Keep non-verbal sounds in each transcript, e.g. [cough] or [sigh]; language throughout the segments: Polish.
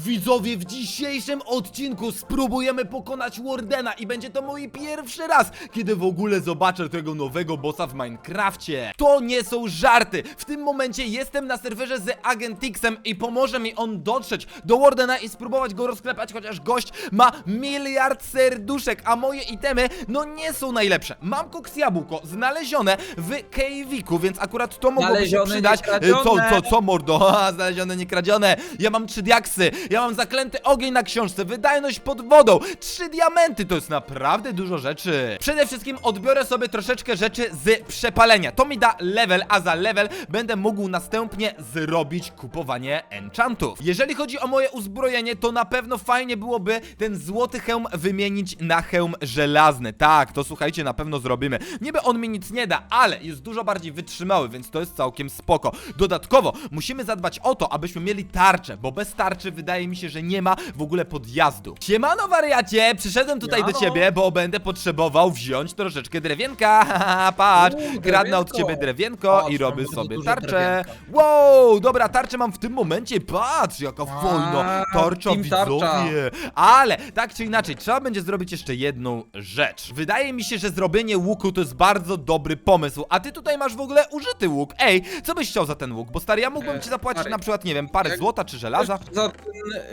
Widzowie, w dzisiejszym odcinku spróbujemy pokonać Wardena i będzie to mój pierwszy raz, kiedy w ogóle zobaczę tego nowego bossa w Minecrafcie. To nie są żarty. W tym momencie jestem na serwerze z Agentixem i pomoże mi on dotrzeć do Wardena i spróbować go rozklepać, chociaż gość ma miliard serduszek, a moje itemy, no nie są najlepsze. Mam koks jabłko znalezione w Cave'iku, więc akurat to mogłoby się Znalezione, przydać. nie E, Co, kradzione. co, co mordo? Ha, [laughs] znalezione, nie kradzione. Ja mam trzy diaksy, ja mam zaklęty ogień na książce, wydajność pod wodą, trzy diamenty, to jest naprawdę dużo rzeczy. Przede wszystkim odbiorę sobie troszeczkę rzeczy z przepalenia. To mi da level, a za level będę mógł następnie zrobić kupowanie enchantów. Jeżeli chodzi o moje uzbrojenie, to na pewno fajnie byłoby ten złoty hełm wymienić na hełm żelazny. Tak, to słuchajcie, na pewno zrobimy. Niby on mi nic nie da, ale jest dużo bardziej wytrzymały, więc to jest całkiem spoko. Dodatkowo musimy zadbać o to, abyśmy mieli tarczę, bo bez tarczy wydaje mi się, że nie ma w ogóle podjazdu. Siemano wariacie, przyszedłem tutaj do ciebie, bo będę potrzebował wziąć troszeczkę drewienka. [laughs] Patrz, kradnę od drewienko. ciebie drewienko Patrz, i mam robię bardzo sobie tarczę. drewienka. Wow, dobra, tarczę mam w tym momencie, patrz, jaka A, fajna tarcza, team tarcza. widzowie. Ale, tak czy inaczej, trzeba będzie zrobić jeszcze jedną rzecz. Wydaje mi się, że zrobienie łuku to jest bardzo dobry pomysł, a ty tutaj masz w ogóle użyty łuk. Ej, co byś chciał za ten łuk? Bo stary, ja mógłbym E, ci zapłacić stary, na przykład, nie wiem, parę jak- złota czy żelaza. Za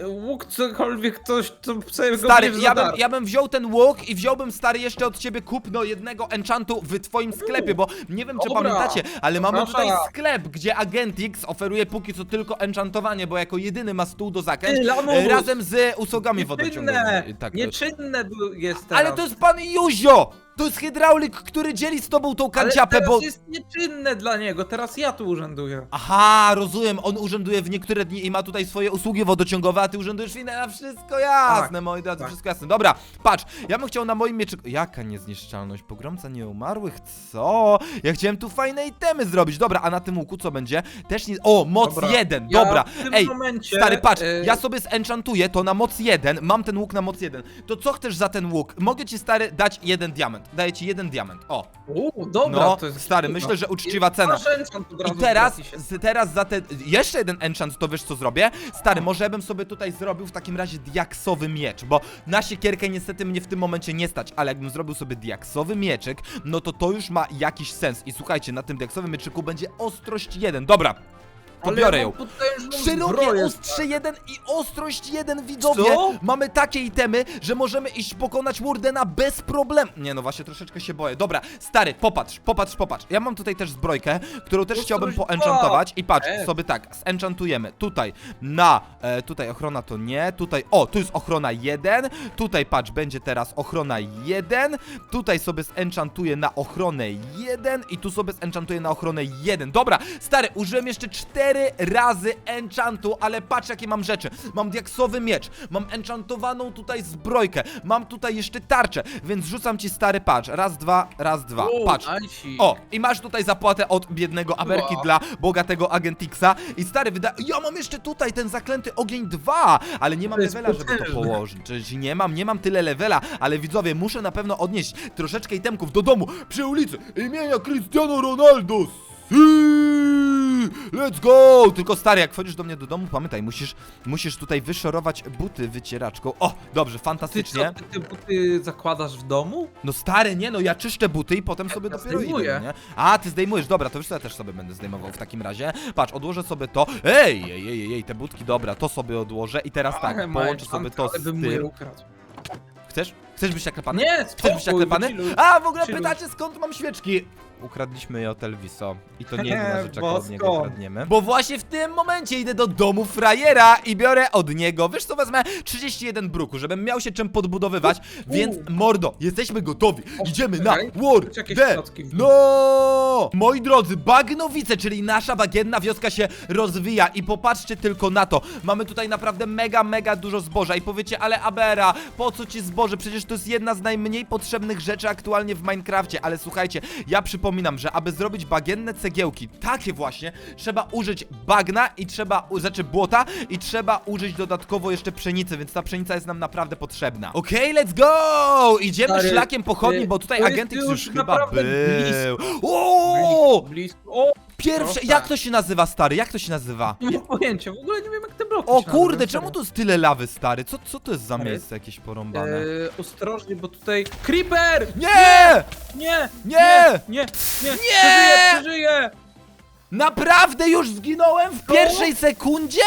łuk cokolwiek ktoś, to sobie go Stary, ja bym, ja bym wziął ten łuk i wziąłbym stary jeszcze od ciebie kupno jednego enchantu w twoim sklepie, bo nie wiem czy Dobra. pamiętacie, ale mamy Zapraszam. tutaj sklep, gdzie Agentix oferuje póki co tylko enchantowanie, bo jako jedyny ma stół do Ty, Lamus! e, razem z usługami Nieczynne, wodociągowymi. Tak, nieczynne du- jest teraz. ale to jest pan Juzio! To jest hydraulik, który dzieli z tobą tą Ale kanciapę, teraz bo... jest nieczynne dla niego, teraz ja tu urzęduję. Aha, rozumiem, on urzęduje w niektóre dni i ma tutaj swoje usługi wodociągowe, a ty urzędujesz w inne, a wszystko jasne, Tak, moi drodzy, tak. wszystko jasne. Dobra, patrz, ja bym chciał na moim mieczyku... Jaka niezniszczalność? Pogromca nieumarłych? Co? Ja chciałem tu fajne itemy zrobić, dobra, a na tym łuku co będzie? Też nie... O, moc Dobra, jeden, ja dobra, w tym ej, momencie, stary, patrz, e, ja sobie zenchantuję to na moc jeden, mam ten łuk na moc jeden, to co chcesz za ten łuk? Mogę ci, stary, dać jeden diament, daję ci jeden diament, o. Uuu, dobra, No, to jest stary, myślę, że uczciwa cena. Masz enchant od I razu teraz, z, teraz za te. Jeszcze jeden enchant, to wiesz co zrobię? Stary, może bym sobie tutaj zrobił w takim razie diaksowy miecz, bo na siekierkę niestety mnie w tym momencie nie stać, ale jakbym zrobił sobie diaksowy mieczyk, no to to już ma jakiś sens. I słuchajcie, na tym diaksowym mieczyku będzie ostrość 1. Dobra. To Ale biorę ja ją. Szerokie ostrze 1 i ostrość 1 widzowie. Co? Mamy takie itemy, że możemy iść pokonać Wardena bez problemu. Nie no, właśnie troszeczkę się boję. Dobra, stary, popatrz, popatrz, popatrz. Ja mam tutaj też zbrojkę, którą też chciałbym dwa. poenchantować. I patrz, E. sobie tak, zenchantujemy tutaj na, e, tutaj ochrona to nie, tutaj, o, tu jest ochrona 1, tutaj patrz, będzie teraz ochrona 1, tutaj sobie zenchantuję na ochronę 1 i tu sobie zenchantuję na ochronę 1. Dobra, stary, użyłem jeszcze 4 razy enchantu, ale patrz jakie mam rzeczy. Mam diaksowy miecz, mam enchantowaną tutaj zbrojkę, mam tutaj jeszcze tarczę, więc rzucam ci stary, patrz, raz, dwa, raz, dwa, Uuu, patrz. najsik. O, i masz tutaj zapłatę od biednego Aberki Wow. dla bogatego Agentixa. I stary, wyda... Ja mam jeszcze tutaj ten zaklęty ogień 2, ale nie mam jest levela, żeby to potężne. położyć. Czyli nie mam, nie mam tyle levela, ale widzowie, muszę na pewno odnieść troszeczkę itemków do domu przy ulicy imienia Cristiano Ronaldo. Si! Let's go! Tylko stary, jak wchodzisz do mnie do domu, pamiętaj, musisz, musisz tutaj wyszorować buty wycieraczką. O, dobrze, Ty co, fantastycznie. ty te buty zakładasz w domu? No stary, nie no, ja czyszczę buty i potem sobie ja dopiero zdejmuję. idę, nie? A, ty zdejmujesz, dobra, to już ja też sobie będę zdejmował w takim razie. Patrz, odłożę sobie to. Ej, ej, ej, ej, ej te budki, dobra, to sobie odłożę i teraz tak, Ale połączę ma sobie to ale z bym mu je tym. ukradł. Chcesz? Chcesz być naklepany? Nie, Chcesz być spokój, naklepany? wychilluj. A, w ogóle Chilluj. pytacie skąd mam świeczki? Ukradliśmy je od Elviso. I to nie jedyna [laughs] rzecz, jaką od niego kradniemy. Bo właśnie w tym momencie idę do domu frajera i biorę od niego, wiesz co, wezmę 31 bruku, żebym miał się czym podbudowywać, więc mordo, jesteśmy gotowi. O, Idziemy na czekaj. War Jakieś the klocki. no! Moi drodzy, Bagnowice, czyli nasza bagienna wioska się rozwija i popatrzcie tylko na to. Mamy tutaj naprawdę mega, mega dużo zboża i powiecie, ale Abera, po co ci zboże? Przecież to jest jedna z najmniej potrzebnych rzeczy aktualnie w Minecrafcie, ale słuchajcie, ja przypominam, że aby zrobić bagienne cegiełki, takie właśnie, trzeba użyć bagna i trzeba, znaczy błota i trzeba użyć dodatkowo jeszcze pszenicy, więc ta pszenica jest nam naprawdę potrzebna. Okej, let's go! Idziemy Stary, szlakiem pochodni, ty- bo tutaj to jest Agentix już już chyba naprawdę był. blisko. O! Blisko. O, Pierwsze, Proszę. jak to się nazywa, stary? Jak to się nazywa? Nie mam pojęcia, w ogóle nie wiem jak te bloki O się kurde, nazywają, czemu tu jest tyle lawy, stary? Co, co to jest za Stary? miejsce jakieś porąbane? Eee, ostrożnie, bo tutaj... Creeper! Nie! Nie! Nie! Nie! Nie! Nie! Przeżyję, przeżyję! Naprawdę już zginąłem w pierwszej sekundzie?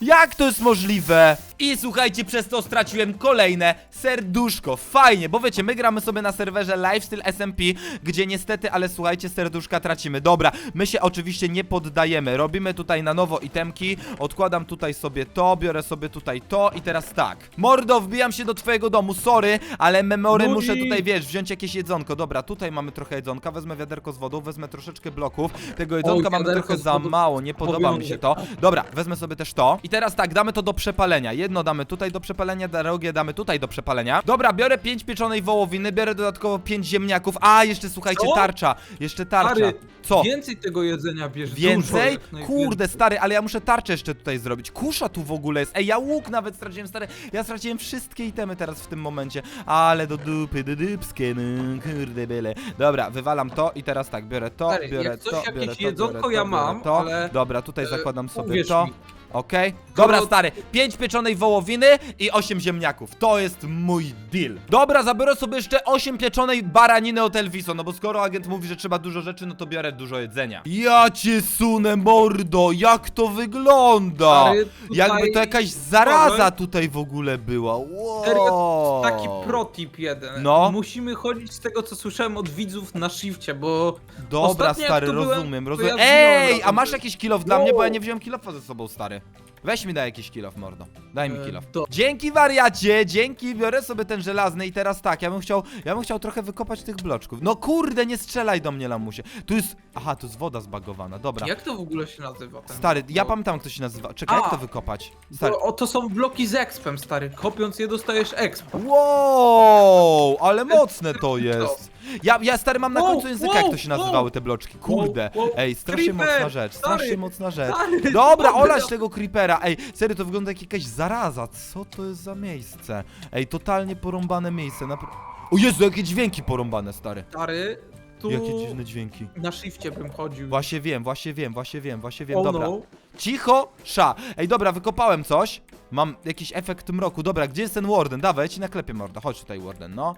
Jak to jest możliwe? I słuchajcie, przez to straciłem kolejne serduszko. Fajnie, bo wiecie, my gramy sobie na serwerze Lifestyle SMP, gdzie niestety, ale słuchajcie, serduszka tracimy. Dobra, my się oczywiście nie poddajemy. Robimy tutaj na nowo itemki. Odkładam tutaj sobie to, biorę sobie tutaj to i teraz tak. Mordo, wbijam się do twojego domu, sorry, ale memory muszę tutaj, wiesz, wziąć jakieś jedzonko. Dobra, tutaj mamy trochę jedzonka, wezmę wiaderko z wodą, wezmę troszeczkę bloków. Tego jedzonka mamy wiaderko trochę z za wodą mało, nie podoba mi się to. Dobra, wezmę sobie też to. I teraz tak, damy to do przepalenia. Jedno damy tutaj do przepalenia, drugie damy tutaj do przepalenia. Dobra, biorę 5 pieczonej wołowiny, biorę dodatkowo 5 ziemniaków. A, jeszcze słuchajcie, Co? tarcza. Jeszcze tarcza. Stary, Co? Więcej tego jedzenia bierz. Więcej? Dużo. Kurde, stary, ale ja muszę tarczę jeszcze tutaj zrobić. Kusza tu w ogóle jest. Ej, ja łuk nawet straciłem, stary. Ja straciłem wszystkie itemy teraz w tym momencie. Ale do dupy, do dupskie, no, kurde byle. Dobra, wywalam to i teraz tak, biorę to, Stary, biorę jak coś, to, biorę to, jedzonko biorę to, ja biorę mam, to. ale, Dobra, tutaj e, zakładam sobie uwierz to. mi. Okej. Dobra, stary. Pięć pieczonej wołowiny i osiem ziemniaków. To jest mój deal. Dobra, zabiorę sobie jeszcze osiem pieczonej baraniny od Elviso, no bo skoro agent mówi, że trzeba dużo rzeczy, no to biorę dużo jedzenia. Ja cię sunę, mordo, jak to wygląda? Stary, tutaj- Jakby to jakaś zaraza tutaj w ogóle była. Wow. Serio, taki protip jeden. No. Musimy chodzić z tego, co słyszałem od widzów na shifcie, bo Dobra, Ostatnio jak stary, tu byłem, rozumiem, to rozumiem. ja zginąłem Ej, razem a masz z- jakiś kilof dla mnie, bo ja nie wziąłem kilofa ze sobą, stary. Weź mi daj jakiś kilof, mordo. Daj mi E, kilof. do- Dzięki wariacie, dzięki, biorę sobie ten żelazny i teraz tak, ja bym chciał, ja bym chciał trochę wykopać tych bloczków. No kurde, nie strzelaj do mnie, lamusie. Tu jest, aha, tu jest woda zbagowana, dobra. jak to w ogóle się nazywa? Ten Stary, ja blok? pamiętam jak to się nazywa. Czekaj, jak A. to wykopać? Stary. To, o, to są bloki z expem, stary. Kopiąc je dostajesz exp. Wow, ale mocne to [laughs] jest. Ja, ja stary mam na Wow, końcu języka, wow, jak to się nazywały wow. te bloczki. Kurde. Wow, wow. Ej, strasznie Creeper, mocna rzecz, strasznie stary, mocna rzecz. stary, Dobra, olać tego creepera. Ej, serio, to wygląda jak jakaś zaraza. Co to jest za miejsce? Ej, totalnie porąbane miejsce. Napra- o Jezu, jakie dźwięki porąbane, stary. Stary, tu Jakie dziwne dźwięki. na shifcie bym chodził. Właśnie wiem, właśnie wiem, właśnie wiem, właśnie wiem. Oh Dobra. no. Cicho, sza. Ej, dobra, wykopałem coś. Mam jakiś efekt mroku. Dobra, gdzie jest ten Warden? Dawaj, ja ci naklepię mordo. Chodź tutaj, Warden, no.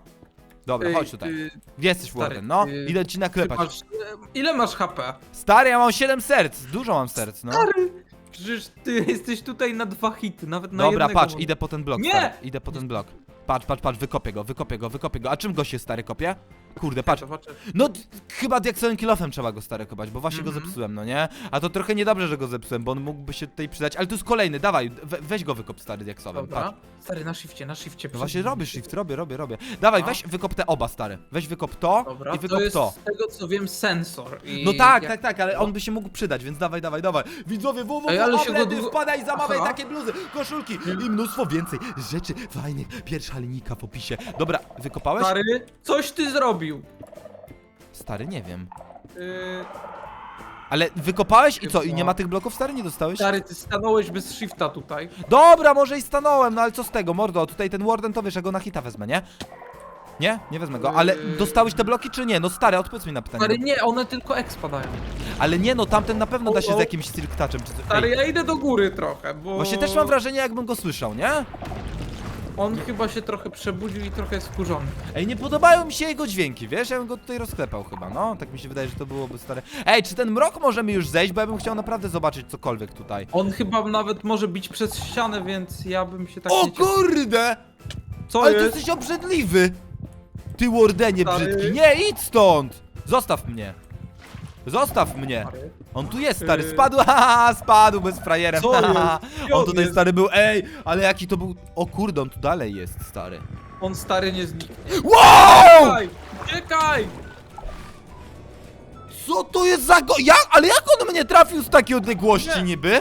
Dobra, Ej, chodź tutaj. Gdzie jesteś, stary, Warden? No, idę ci naklepać. masz, e, ile masz HP? Stary, ja mam 7 serc. Dużo mam serc, no. Stary, przecież ty [laughs] jesteś tutaj na dwa hity, nawet na Dobra, jednego. patrz, idę po ten blok, Nie! stary. Idę po ten blok. Patrz, patrz, patrz, wykopię go, wykopię go, wykopię go. A czym go się stary kopie? Kurde, patrz. No, d- chyba diaksowym kilofem trzeba go stary kopać, bo właśnie go Mhm. zepsułem, no nie? A to trochę niedobrze, że go zepsułem, bo on mógłby się tutaj przydać. Ale tu jest kolejny, dawaj, we, weź go wykop stary diaksowym, patrz. Dobra. Stary, na shifcie, na shifcie. No właśnie robię shift, robię, robię, robię. Dawaj, No. weź wykop te oba, stary. Weź wykop to Dobra, i wykop to jest to. z tego co wiem sensor. I No tak, jak... tak, tak, ale on by się mógł przydać, więc dawaj, dawaj, dawaj. Widzowie, Ej, ale się go długo- wpadaj, zamawiaj Aha. takie bluzy, koszulki i mnóstwo więcej rzeczy fajnych. Pierwsza linijka w opisie. Dobra, wykopałeś? Stary, coś ty zrobił. Stary, nie wiem. Yy, Ale wykopałeś i co? I nie ma tych bloków, stary, nie dostałeś? stary, ty stanąłeś bez shifta tutaj. Dobra, może i stanąłem, no ale co z tego, mordo? Tutaj ten Warden to wiesz, ja go na hita wezmę, nie? Nie? Nie wezmę go, ale Yy. dostałeś te bloki czy nie? No stary, odpowiedz mi na pytanie. Stary, nie, one tylko exp padają. Ale nie no, tamten na pewno da się z jakimś silk touchem czy coś. Stary, Ej, ja idę do góry trochę, bo... Właśnie też mam wrażenie, jakbym go słyszał, nie? On chyba się trochę przebudził i trochę jest skurzony. Ej, nie podobają mi się jego dźwięki, wiesz? Ja bym go tutaj rozklepał chyba, no. Tak mi się wydaje, że to byłoby stare. Ej, czy ten mrok może mi już zejść? Bo ja bym chciał naprawdę zobaczyć cokolwiek tutaj. On chyba nawet może bić przez ścianę, więc ja bym się tak O nie cieszył. kurde! Co Ale ty jest? jesteś obrzydliwy! Ty Wardenie Stary. brzydki. Nie, idź stąd! Zostaw mnie. Zostaw mnie. On tu jest, stary. Yy. Spadł, [laughs] haha, spadł bez frajerem. Co haha. jest? Gdzie On on tutaj jest? stary był, ej, ale jaki to był... O kurde, on tu dalej jest, stary. On stary nie zniknie. Wow! Uciekaj! Uciekaj! Co to jest za go... Jak? Ale jak on mnie trafił z takiej odległości Nie. niby?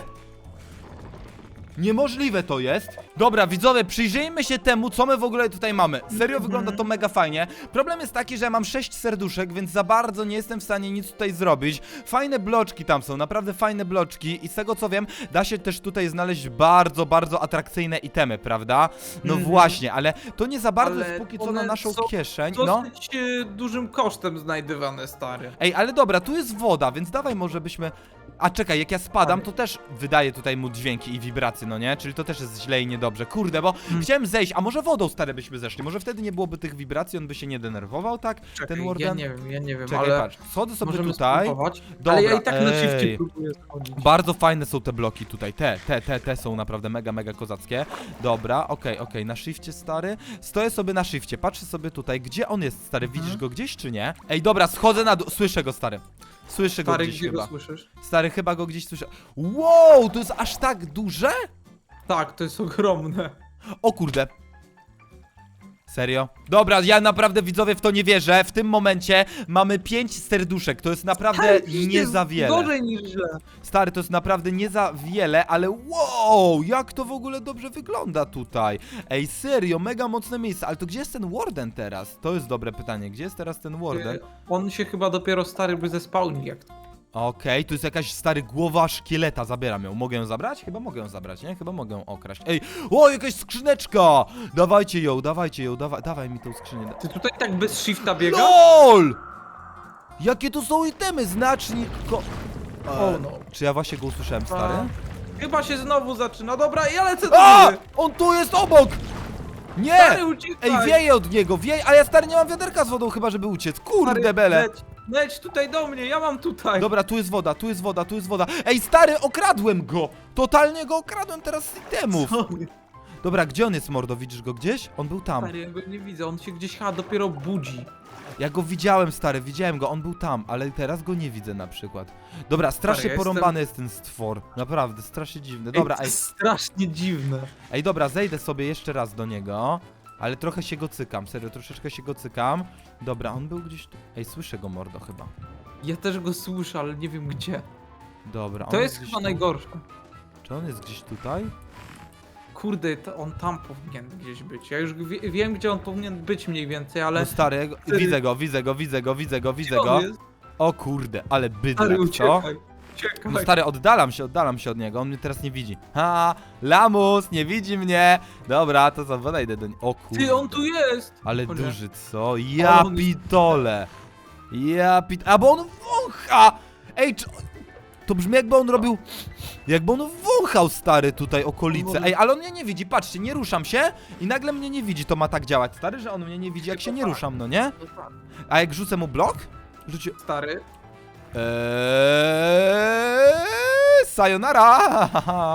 Niemożliwe to jest. Dobra, widzowie, przyjrzyjmy się temu, co my w ogóle tutaj mamy. Serio wygląda to mega fajnie. Problem jest taki, że ja mam 6 serduszek, więc za bardzo nie jestem w stanie nic tutaj zrobić. Fajne bloczki tam są, naprawdę fajne bloczki i z tego co wiem, da się też tutaj znaleźć bardzo, bardzo atrakcyjne itemy, prawda? No Mhm. właśnie, ale to nie za bardzo Ale jest póki co na one naszą są kieszeń. No. Dosyć e, dużym kosztem znajdywane, stary. Ej, ale dobra, tu jest woda, więc dawaj może byśmy... A czekaj, jak ja spadam, to też wydaje tutaj mu dźwięki i wibracje, no nie? Czyli to też jest źle i niedobrze. Kurde, bo Hmm. chciałem zejść, a może wodą stare byśmy zeszli? Może wtedy nie byłoby tych wibracji, on by się nie denerwował, tak? Czekaj, Ten Warden? ja nie wiem, ja nie wiem, Czekaj, ale patrz, schodzę sobie możemy tutaj. spróbować. Dobra, ale ja i tak na ej. próbuję schodzić. Bardzo fajne są te bloki tutaj, te, te, te, te są naprawdę mega, mega kozackie. Dobra, okej, okej, na shifcie stary. Stoję sobie na shifcie, patrzę sobie tutaj, gdzie on jest stary, Mhm. widzisz go gdzieś czy nie? Ej, dobra, schodzę na dół, słyszę go stary. Słyszę go Stary, gdzieś gdzie chyba. go słyszysz? Stary, chyba go gdzieś słyszę. Wow, to jest aż tak duże? Tak, to jest ogromne. O kurde. Serio? Dobra, ja naprawdę widzowie w to nie wierzę. W tym momencie mamy 5 serduszek. To jest naprawdę Stary, nie za wiele. Gorzej niż źle. Stary, to jest naprawdę nie za wiele, ale wow, jak to w ogóle dobrze wygląda tutaj. Ej, serio, mega mocne miejsce. Ale to gdzie jest ten Warden teraz? To jest dobre pytanie. Gdzie jest teraz ten Warden? E, On się chyba dopiero stary by zespałnił jak. Okej, tu jest jakaś stary głowa szkieleta, zabieram ją. Mogę ją zabrać? Chyba mogę ją zabrać, nie? Chyba mogę ją okraść. Ej, o, jakaś skrzyneczka! Dawajcie ją, dawajcie ją, dawaj, dawaj mi tą skrzynię. Ty tutaj tak bez shifta biegasz? LOL! Jakie tu są itemy? Znacznik ko... E, no. Czy ja właśnie go usłyszałem, stary? Chyba się znowu zaczyna. Dobra, ja lecę do A! góry. On tu jest obok! Nie! Stary, uciekaj. Ej, wieje od niego, wieje, a ja stary nie mam wiaderka z wodą chyba, żeby uciec. Stary, Kurde bele. Leć, leć tutaj do mnie, ja mam tutaj. Dobra, tu jest woda, tu jest woda, tu jest woda. Ej, stary, okradłem go! Totalnie go okradłem teraz z itemów. Co? Dobra, gdzie on jest, mordo? Widzisz go gdzieś? On był tam. Stary, ja go nie widzę, on się gdzieś chyba dopiero budzi. Ja go widziałem, stary, widziałem go, on był tam, ale teraz go nie widzę na przykład. Dobra, strasznie Stary, ja porąbany jest ten stwór. Naprawdę, strasznie dziwny. Dobra, ej, to ej, jest strasznie dziwne. ej, dobra, zejdę sobie jeszcze raz do niego. Ale trochę się go cykam, serio, troszeczkę się go cykam. Dobra, on był gdzieś tu. Ej, słyszę go, mordo, chyba. Ja też go słyszę, ale nie wiem gdzie. Dobra, on To jest gdzieś chyba tu? najgorsze. Czy on jest gdzieś tutaj? Kurde, to on tam powinien gdzieś być. Ja już wie, wiem, gdzie on powinien być mniej więcej, ale... No stary, ja go- Ty- widzę go, widzę go, widzę go, widzę go, widzę Gdzie go. jest? O kurde, ale bydlak, Stary, co? uciekaj. Uciekaj. No stary, oddalam się, oddalam się od niego, on mnie teraz nie widzi. Ha, lamus, nie widzi mnie. Dobra, to co, podejdę do niego. O kurde. Ty, on tu jest! Ale duży, co? Ja on pitole. Ja pit... A, bo on wącha! Ej, czy... To brzmi jakby on robił... Jakby on wąchał, stary, tutaj okolice. Ej, ale on mnie nie widzi, patrzcie, nie ruszam się i nagle mnie nie widzi. To ma tak działać, stary, że on mnie nie widzi, jak się nie ruszam, no nie? A jak rzucę mu blok? Rzuci... Stary, Eee, sayonara!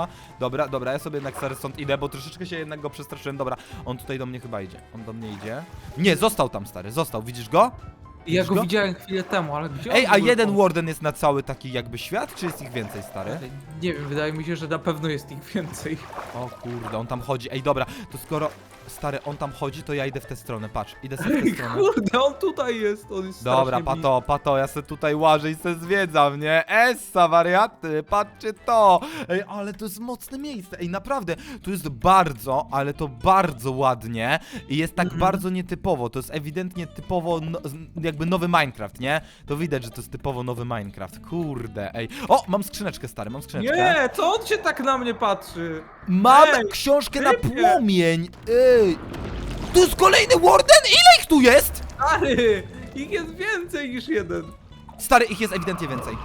[laughs] Dobra, dobra, ja sobie jednak stary stąd idę, bo troszeczkę się jednak go przestraszyłem. Dobra, on tutaj do mnie chyba idzie. On do mnie idzie. Nie, został tam stary, został. Widzisz go? ja Widzisz go go? widziałem chwilę temu, ale gdzie Ej, on a jeden warden jest na cały taki jakby świat, czy jest ich więcej, stary? Nie wiem, wydaje mi się, że na pewno jest ich więcej. O kurde, on tam chodzi. Ej, dobra, to skoro stary on tam chodzi, to ja idę w tę stronę. Patrz, idę sobie w tę stronę. kurde, on tutaj jest, on jest Dobra, strasznie pato, pato, ja se tutaj łażę i se zwiedzam, nie? Essa, wariaty, patrzcie to! Ej, ale to jest mocne miejsce, ej, naprawdę, tu jest bardzo, ale to bardzo ładnie i jest tak Mhm. bardzo nietypowo, to jest ewidentnie typowo, no, z- jakby nowy Minecraft, nie? To widać, że to jest typowo nowy Minecraft, kurde, ej. O, mam skrzyneczkę, stary, mam skrzyneczkę. Nie, co on się tak na mnie patrzy? Mam Ej, książkę na typie. płomień. Tu jest kolejny warden? Ile ich tu jest? Stary, ich jest więcej niż jeden. Stary, ich jest ewidentnie więcej.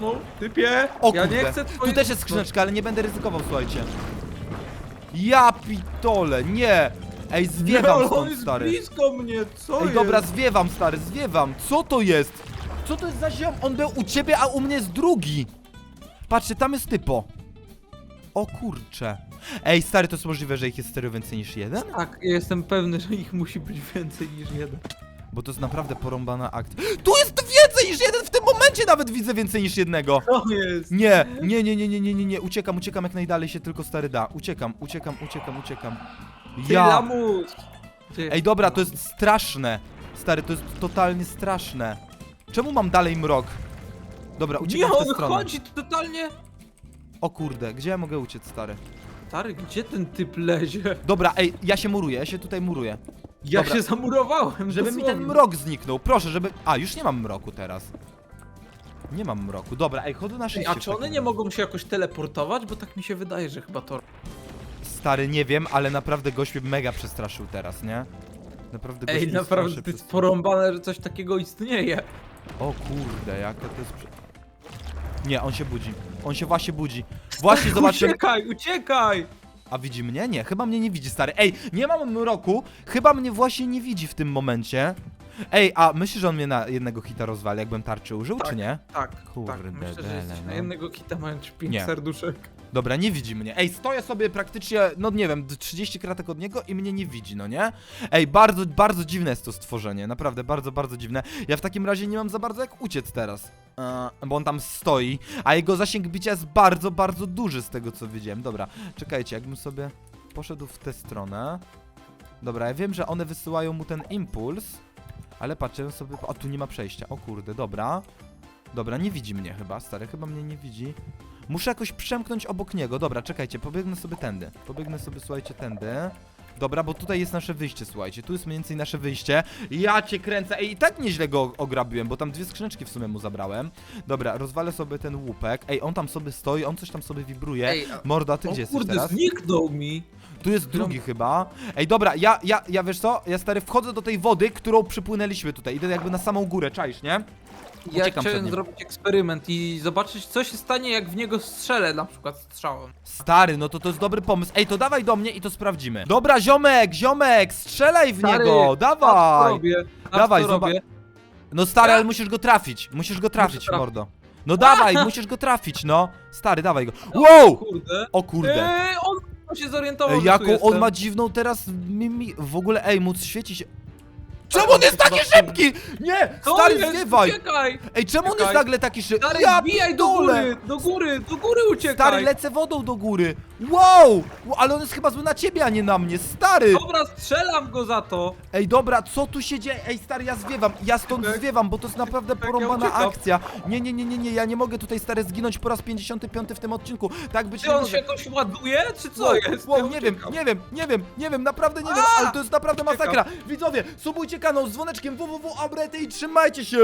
No, typie, O ja kurde, nie chcę tu też jest skrzyneczka, ale nie będę ryzykował, słuchajcie. Ja pitole, nie! Ej, Nie, zwiewam ale on stąd, jest stary. blisko mnie, co Ej, jest? dobra, zwiewam, stary, zwiewam. Co to jest? Co to jest za ziom? On był u ciebie, a u mnie jest drugi. Patrzcie, tam jest typo. O kurcze. Ej, stary, to jest możliwe, że ich jest serio więcej niż jeden? Tak, ja jestem pewny, że ich musi być więcej niż jeden. Bo to jest naprawdę porąbana akcja. Tu jest więcej niż jeden! W tym momencie nawet widzę więcej niż jednego. Co jest? Nie, nie, nie, nie, nie, nie, nie, nie, uciekam, uciekam jak najdalej się tylko stary da. Uciekam, uciekam, uciekam, uciekam. Ty, Ja. lamus! Ty. Ej, dobra, to jest straszne. Stary, to jest totalnie straszne. Czemu mam dalej mrok? Dobra, Nie, uciekam w tę on stronę. chodzi totalnie... O kurde, gdzie ja mogę uciec, stary? Stary, gdzie ten typ lezie? Dobra, ej, ja się muruję, ja się tutaj muruję. Ja Dobra. się zamurowałem, Żeby mi ten dosłownie. mrok zniknął, proszę, żeby... A, już nie mam mroku teraz. Nie mam mroku. Dobra, ej, chodzę na Ej, szczęście. A w czy one nie razie. mogą się jakoś teleportować? Bo tak mi się wydaje, że chyba to... Stary, nie wiem, ale naprawdę gość mnie mega przestraszył teraz, nie? Naprawdę gość Ej, mnie naprawdę, straszy to jest porąbane, że coś takiego istnieje. O kurde, jaka to jest... prze- Nie, on się budzi. On się właśnie budzi. Właśnie [laughs] zobaczyłem... Uciekaj, uciekaj! A widzi mnie? Nie, chyba mnie nie widzi, stary. Ej, nie mam mroku, chyba mnie właśnie nie widzi w tym momencie. Ej, a myślisz, że on mnie na jednego hita rozwali, jakbym tarczy użył, Tak. czy nie? Tak, Kurde, tak, myślę, że jesteś no. na jednego kita mając 5 Nie. serduszek. Dobra, nie widzi mnie. Ej, stoję sobie praktycznie, no nie wiem, 30 kratek od niego i mnie nie widzi, no nie? Ej, bardzo, bardzo dziwne jest to stworzenie, naprawdę, bardzo, bardzo dziwne. Ja w takim razie nie mam za bardzo jak uciec teraz, e, bo on tam stoi, a jego zasięg bicia jest bardzo, bardzo duży z tego, co widziałem. Dobra, czekajcie, jakbym sobie poszedł w tę stronę. Dobra, ja wiem, że one wysyłają mu ten impuls, ale patrzę sobie, a tu nie ma przejścia, o kurde, dobra. Dobra, nie widzi mnie chyba, stary, chyba mnie nie widzi. Muszę jakoś przemknąć obok niego. Dobra, czekajcie, pobiegnę sobie tędy. Pobiegnę sobie, słuchajcie, tędy. Dobra, bo tutaj jest nasze wyjście, słuchajcie. Tu jest mniej więcej nasze wyjście. Ja cię kręcę. Ej, i tak nieźle go ograbiłem, bo tam dwie skrzyneczki w sumie mu zabrałem. Dobra, rozwalę sobie ten łupek. Ej, on tam sobie stoi, on coś tam sobie wibruje. Ej, a- Morda, ty o gdzie jesteś kurde, teraz? zniknął mi! Tu jest drugi chyba. Ej, dobra, ja, ja, ja wiesz co? Ja stary wchodzę do tej wody, którą przypłynęliśmy tutaj. Idę jakby na samą górę, czaisz, nie? Ja Uciekam przed chciałem nim. zrobić eksperyment i zobaczyć, co się stanie, jak w niego strzelę, na przykład strzałem. Stary, no to to jest dobry pomysł. Ej, to dawaj do mnie i to sprawdzimy. Dobra, ziomek, ziomek, strzelaj w Stary, niego, Patrz, co dawaj. robię. Patrz, Dawaj, co zoba- robię. No stary, ale musisz go trafić. Musisz go trafić, trafić. mordo. No dawaj, [laughs] musisz go trafić, no. Stary, dawaj go. Wow! Kurde. O kurde. Eee, on się zorientował, Ej, że tu jaką on jestem. ma dziwną teraz mimi... W ogóle, ej, móc świeci się... Czemu on jest taki szybki? Nie! To Stary, jest! Uciekaj! Ej, czemu on jest nagle taki szybki? Stary, Ja wbijaj do góry, do góry, do góry uciekaj! Stary, lecę wodą do góry. Wow! Ale on jest chyba zły na ciebie, a nie na mnie. Stary! Dobra, strzelam go za to! Ej, dobra, co tu się dzieje? Ej, stary, ja zwiewam, ja stąd zwiewam, bo to jest naprawdę porąbana akcja. Nie, nie, nie, nie, nie, ja nie mogę tutaj, stary, zginąć po raz 55 w tym odcinku. Tak być Czy nie on może. się jakoś ładuje, czy co Wow, jest? wow, Ja nie wiem, uciekam. nie wiem, nie wiem, nie wiem, naprawdę nie wiem, A! ale to jest naprawdę Uciekam. masakra. Widzowie, subujcie kanał z dzwoneczkiem www.abrety i trzymajcie się!